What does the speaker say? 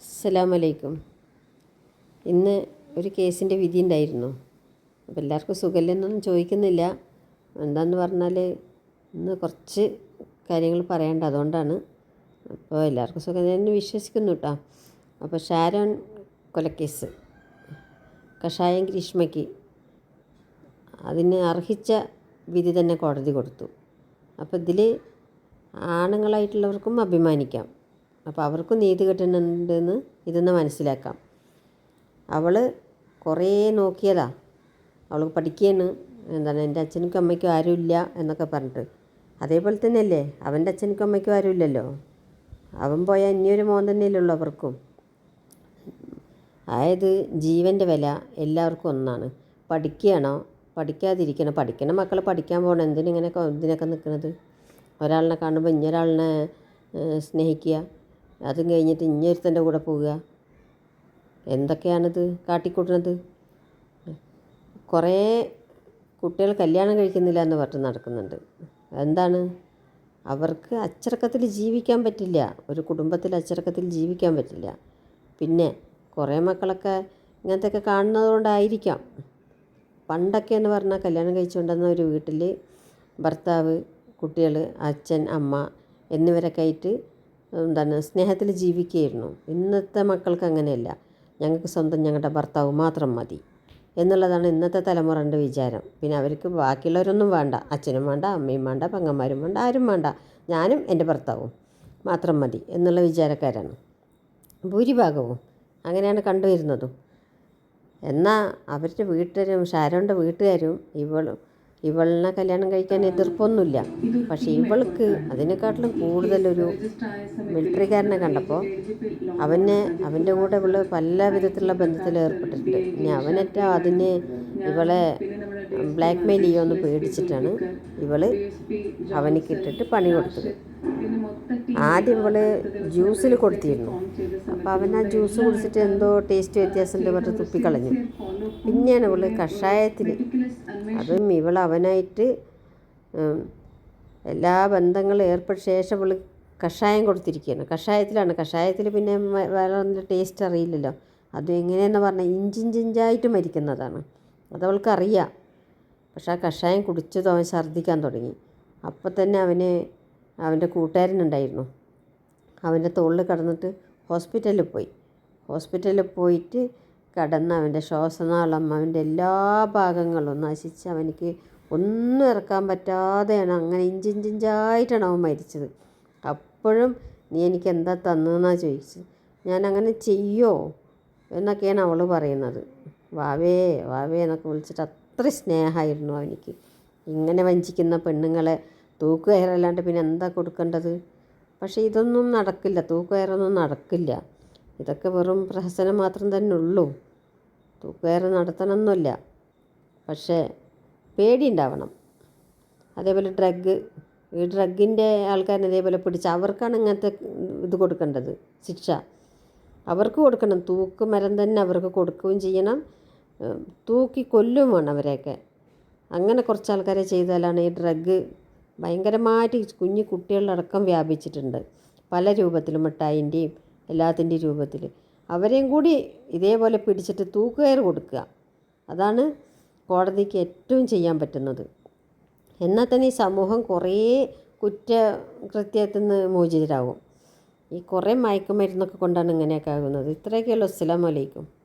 അസ്സലാമലൈക്കും. ഇന്ന് ഒരു കേസിന്റെ വിധി ഉണ്ടായിരുന്നു. അപ്പോൾ എല്ലാവർക്കും സുഖമില്ലെന്നൊന്നും ചോദിക്കുന്നില്ല. എന്താന്ന് പറഞ്ഞാൽ ഇന്ന് കുറച്ച് കാര്യങ്ങൾ പറയേണ്ട അതുകൊണ്ടാണ്. അപ്പോൾ എല്ലാവർക്കും സുഖം. എന്ന് വിശ്വസിക്കുന്നു കേട്ടോ. അപ്പോൾ ഷാരോൺ കൊലക്കേസ് കഷായം ഗ്രീഷ്മയ്ക്ക് അതിന് അർഹിച്ച വിധി തന്നെ കോടതി കൊടുത്തു. അപ്പോൾ ഇതിൽ ആണുങ്ങളായിട്ടുള്ളവർക്കും അഭിമാനിക്കാം. അപ്പോൾ അവർക്കും നീതി കിട്ടുന്നുണ്ടെന്ന് ഇതൊന്ന് മനസ്സിലാക്കാം. അവൾ കുറേ നോക്കിയതാ. അവൾ പഠിക്കുകയാണ്. എന്താണ് എന്റെ അച്ഛനും അമ്മയ്ക്കും ആരുമില്ല എന്നൊക്കെ പറഞ്ഞിട്ട്. അതേപോലെ തന്നെയല്ലേ അവന്റെ അച്ഛനും അമ്മയ്ക്കും ആരുമില്ലല്ലോ അവൻ പോയാൽ ഇനിയൊരു മോൻ തന്നെയല്ലുള്ളൂ അവർക്കും. അതായത് ജീവന്റെ വില എല്ലാവർക്കും ഒന്നാണ്. പഠിക്കുകയാണോ? പഠിക്കാതിരിക്കണം? പഠിക്കണ മക്കൾ പഠിക്കാൻ പോകണം. എന്തിനിങ്ങനെ ഇതിനൊക്കെ നിൽക്കുന്നത് ഒരാളിനെ കാണുമ്പോൾ ഇനി ഒരാളിനെ സ്നേഹിക്കുക. അതും കഴിഞ്ഞിട്ട് ഇഞ്ഞൊരുത്തന്റെ കൂടെ പോവുക. എന്തൊക്കെയാണിത് കാട്ടിക്കൂട്ടണത് കുറേ കുട്ടികൾ കല്യാണം കഴിക്കുന്നില്ല എന്ന് പറഞ്ഞ് നടക്കുന്നുണ്ട്. എന്താണ് അവർക്ക് അച്ചടക്കത്തിൽ ജീവിക്കാൻ പറ്റില്ല. ഒരു കുടുംബത്തിൽ അച്ചടക്കത്തിൽ ജീവിക്കാൻ പറ്റില്ല. പിന്നെ കുറേ മക്കളൊക്കെ ഇങ്ങനത്തെയൊക്കെ കാണുന്നതുകൊണ്ടായിരിക്കാം. പണ്ടൊക്കെ എന്ന് പറഞ്ഞാൽ കല്യാണം കഴിച്ചുകൊണ്ടുവന്ന ഒരു വീട്ടിൽ ഭർത്താവ് കുട്ടികൾ അച്ഛൻ അമ്മ എന്നിവരൊക്കെ ആയിട്ട് എന്താണ് സ്നേഹത്തിൽ ജീവിക്കുകയായിരുന്നു. ഇന്നത്തെ മക്കൾക്ക് അങ്ങനെയല്ല. ഞങ്ങൾക്ക് സ്വന്തം ഞങ്ങളുടെ ഭർത്താവ് മാത്രം മതി എന്നുള്ളതാണ് ഇന്നത്തെ തലമുറന്റെ വിചാരം. പിന്നെ അവർക്ക് ബാക്കിയുള്ളവരൊന്നും വേണ്ട. അച്ഛനും വേണ്ട അമ്മയും വേണ്ട പെങ്ങന്മാരും വേണ്ട ആരും വേണ്ട. ഞാനും എന്റെ ഭർത്താവും മാത്രം മതി എന്നുള്ള വിചാരക്കാരാണ്. ഭൂരിഭാഗവും അങ്ങനെയാണ് കണ്ടുവരുന്നതും. എന്നാൽ അവരുടെ വീട്ടുകാരും ഷാരോന്റെ വീട്ടുകാരും ഇവളും ഇവളിനെ കല്യാണം കഴിക്കാൻ എതിർപ്പൊന്നുമില്ല. പക്ഷേ ഇവൾക്ക് അതിനെക്കാട്ടിലും കൂടുതലൊരു മിലിറ്ററിക്കാരനെ കണ്ടപ്പോൾ അവനെ അവന്റെ കൂടെ ഇവൾ പല വിധത്തിലുള്ള ബന്ധത്തിൽ ഏർപ്പെട്ടിട്ടുണ്ട്. ഇനി അവനറ്റ അതിനെ ഇവളെ ബ്ലാക്ക് മെയിൽ ചെയ്യുമെന്ന് പേടിച്ചിട്ടാണ് ഇവൾ അവനിക്ക് ഇട്ടിട്ട് പണി കൊടുത്തത്. ആദ്യം ഇവൾ ജ്യൂസിൽ കൊടുത്തിരുന്നു. അപ്പോൾ അവൻ ആ ജ്യൂസ് കുടിച്ചിട്ട് എന്തോ ടേസ്റ്റ് വ്യത്യാസമുണ്ട് പറഞ്ഞ് തുപ്പിക്കളഞ്ഞു. പിന്നെയാണ് ഇവൾ കഷായത്തിൽ അതും ഇവൾ അവനായിട്ട് എല്ലാ ബന്ധങ്ങളും ഏർപ്പെട്ട ശേഷം ഇവൾ കഷായം കൊടുത്തിരിക്കുകയാണ്. കഷായത്തിലാണ്. കഷായത്തിൽ പിന്നെ വേറെ ടേസ്റ്റ് അറിയില്ലല്ലോ. അത് എങ്ങനെയെന്ന് പറഞ്ഞാൽ ഇഞ്ചിഞ്ചിഞ്ചായിട്ട് മരിക്കുന്നതാണ്. അതവൾക്കറിയാം. പക്ഷേ ആ കഷായം കുടിച്ചത് അവൻ ഛർദ്ദിക്കാൻ തുടങ്ങി. അപ്പം തന്നെ അവന് അവന്റെ കൂട്ടുകാരനുണ്ടായിരുന്നു. അവന്റെ തോളിൽ കടന്നിട്ട് ഹോസ്പിറ്റലിൽ പോയി. ഹോസ്പിറ്റലിൽ പോയിട്ട് കടന്ന് അവന്റെ ശ്വാസനാളം അവന്റെ എല്ലാ ഭാഗങ്ങളും നശിച്ച് അവനിക്ക് ഒന്നും ഇറക്കാൻ പറ്റാതെയാണ് അങ്ങനെ ഇഞ്ചിഞ്ചിഞ്ചായിട്ടാണ് അവൻ മരിച്ചത്. അപ്പോഴും നീ എനിക്ക് എന്താ തന്നതെന്നാണ് ചോദിച്ചത്. ഞാൻ അങ്ങനെ ചെയ്യോ? എന്നൊക്കെയാണ് അവൾ പറയുന്നത്. വാവേ വാവേ എന്നൊക്കെ വിളിച്ചിട്ട് അത്ര സ്നേഹമായിരുന്നു അവനിക്ക്. ഇങ്ങനെ വഞ്ചിക്കുന്ന പെണ്ണുങ്ങളെ തൂക്കുകയറല്ലാണ്ട് പിന്നെ എന്താ കൊടുക്കേണ്ടത്? പക്ഷേ ഇതൊന്നും നടക്കില്ല തൂക്കുകയറൊന്നും നടക്കില്ല. ഇതൊക്കെ വെറും പ്രഹസനം മാത്രം തന്നെ ഉള്ളൂ തൂക്കുകയറ് നടത്തണമെന്നില്ല പക്ഷേ പേടിയുണ്ടാവണം. അതേപോലെ ഡ്രഗ് ഈ ഡ്രഗിന്റെ ആൾക്കാരെ അതേപോലെ പിടിച്ച് അവർക്കാണ് ഇങ്ങനത്തെ ഇത് കൊടുക്കേണ്ടത് ശിക്ഷ. അവർക്ക് കൊടുക്കണം. തൂക്ക് മരം തന്നെ അവർക്ക് കൊടുക്കുകയും ചെയ്യണം. തൂക്കി കൊല്ലും വേണം അവരെയൊക്കെ. അങ്ങനെ കുറച്ച് ആൾക്കാരെ ചെയ്താലാണ് ഈ ഡ്രഗ് ഭയങ്കരമായിട്ട് കുഞ്ഞു കുട്ടികളിലടക്കം വ്യാപിച്ചിട്ടുണ്ട്. പല രൂപത്തിലും മിഠായിന്റെയും എല്ലാത്തിന്റെയും രൂപത്തിൽ. അവരെയും കൂടി ഇതേപോലെ പിടിച്ചിട്ട് തൂക്കുകയർ കൊടുക്കുക. അതാണ് കോടതിക്ക് ഏറ്റവും ചെയ്യാൻ പറ്റുന്നത്. എന്നാൽ തന്നെ ഈ സമൂഹം കുറേ കുറ്റ കൃത്യത്തിൽ നിന്ന് മോചിതരാകും. ഈ കുറേ മയക്കുമരുന്നൊക്കെ കൊണ്ടാണ് ഇങ്ങനെയൊക്കെ ആകുന്നത്. ഇത്രയൊക്കെയുള്ളൂ അസ്സലാമലൈക്കും